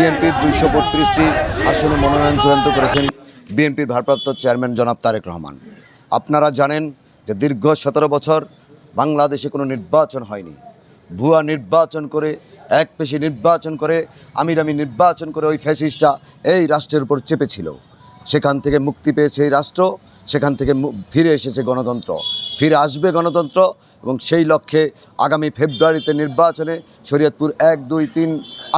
বিএনপির দুইশো বত্রিশটি আসনে মনোনয়ন চূড়ান্ত করেছেন বিএনপির ভারপ্রাপ্ত চেয়ারম্যান জনাব তারেক রহমান। আপনারা জানেন যে দীর্ঘ সতেরো বছর বাংলাদেশে কোনো নির্বাচন হয়নি। ভুয়া নির্বাচন করে, এক পেশি নির্বাচন করে আমিরামি নির্বাচন করে ওই ফ্যাসিস্টটা এই রাষ্ট্রের উপর চেপেছিল। সেখান থেকে মুক্তি পেয়েছে এই রাষ্ট্র। সেখান থেকে ফিরে এসেছে গণতন্ত্র। ফিরে আসবে গণতন্ত্র এবং সেই লক্ষ্যে আগামী ফেব্রুয়ারিতে নির্বাচনে শরীয়তপুর এক, দুই, তিন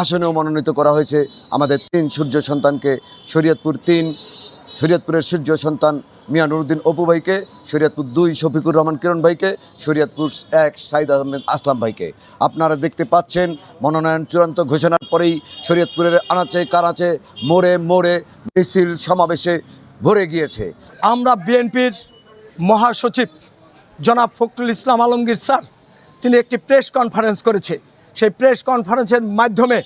আসনেও মনোনীত করা হয়েছে। আমাদের তিন সূর্য সন্তানকে, শরীয়তপুর তিন, শরীয়তপুরের সূর্য সন্তান মিয়া নুরুদ্দিন অপু ভাইকে, শরীয়তপুর দুই, শফিকুর রহমান কিরণ ভাইকে, শরীয়তপুর এক, সাইদ আহমেদ আসলাম ভাইকে। আপনারা দেখতে পাচ্ছেন মনোনয়ন চূড়ান্ত ঘোষণার পরেই শরীয়তপুরের আনাচে কানাচে মোড়ে মোড়ে মিছিল সমাবেশে ভরে গিয়েছে। আমরা বিএনপির মহাসচিব জনাব ফখরুল ইসলাম আলমগীর স্যার, তিনি একটি প্রেস কনফারেন্স করেছে। সেই প্রেস কনফারেন্সের মাধ্যমে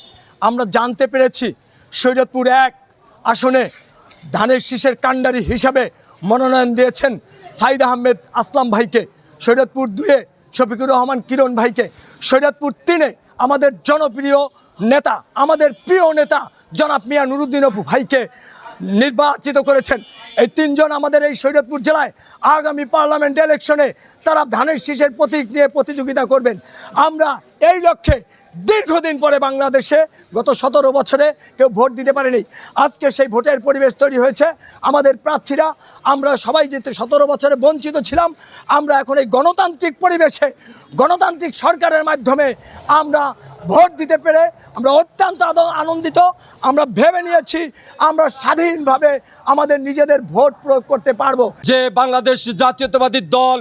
আমরা জানতে পেরেছি সৈয়দপুর এক আসনে ধানের শীষের কাণ্ডারি হিসাবে মনোনয়ন দিয়েছেন সাইদ আহমেদ আসলাম ভাইকে। সৈয়দপুর দুয়ে শফিকুর রহমান কিরণ ভাইকে। সৈয়দপুর তিনে আমাদের জনপ্রিয় নেতা, আমাদের প্রিয় নেতা জনাব মিয়া নুরুদ্দিন অপু ভাইকে। নির্বাচিত করেছেন। এই তিনজন আমাদের এই শরীয়তপুর জেলায় আগামী পার্লামেন্ট ইলেকশনে তারা ধানের শীষের প্রতীক নিয়ে প্রতিযোগিতা করবেন। আমরা এই লক্ষ্যে দীর্ঘদিন পরে বাংলাদেশে গত সতেরো বছরে কেউ ভোট দিতে পারেনি। আজকে সেই ভোটের পরিবেশ তৈরি হয়েছে। আমাদের প্রার্থীরা, আমরা সবাই যেতে সতেরো বছরে বঞ্চিত ছিলাম, আমরা এখন এই গণতান্ত্রিক পরিবেশে, গণতান্ত্রিক সরকারের মাধ্যমে আমরা ভোট দিতে পেরে আমরা অত্যন্ত আনন্দিত, আমরা ভেবে নিয়েছি, আমরা স্বাধীনভাবে আমাদের নিজেদের ভোট প্রয়োগ করতে পারব। যে বাংলাদেশ জাতীয়তাবাদী দল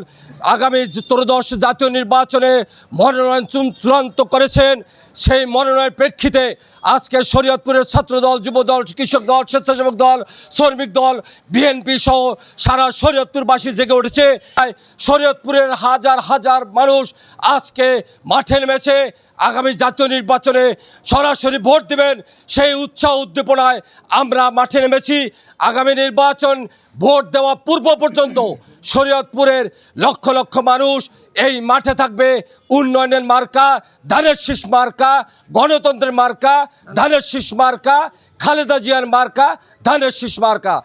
আগামী ত্রয়োদশ জাতীয় নির্বাচনে মনোনয়ন চূড়ান্ত করেছেন, সেই মনোনয়নের প্রেক্ষিতে আজকে শরীয়তপুরের ছাত্রদল, যুবদল, কৃষক দল, স্বেচ্ছাসেবক দল, শ্রমিক দল, বিএনপি সহ সারা শরীয়তপুরবাসী জেগে উঠেছে। শরীয়তপুরের হাজার হাজার মানুষ আজকে মাঠে নেমেছে। আগামী জাতীয় নির্বাচনে সরাসরি ভোট দেবেন সেই উৎসাহ উদ্দীপনায় আমরা মাঠে নেমেছি। আগামী নির্বাচন ভোট দেওয়া পূর্ব পর্যন্ত শরীয়তপুরের লক্ষ লক্ষ মানুষ এই মাঠে থাকবে। উন্নয়নের মার্কা, ধানের শীষ মার্কা, গণতন্ত্রের মার্কা, ধানের শীষ মার্কা, খালেদা জিয়ার মার্কা, ধানের শীষ মার্কা।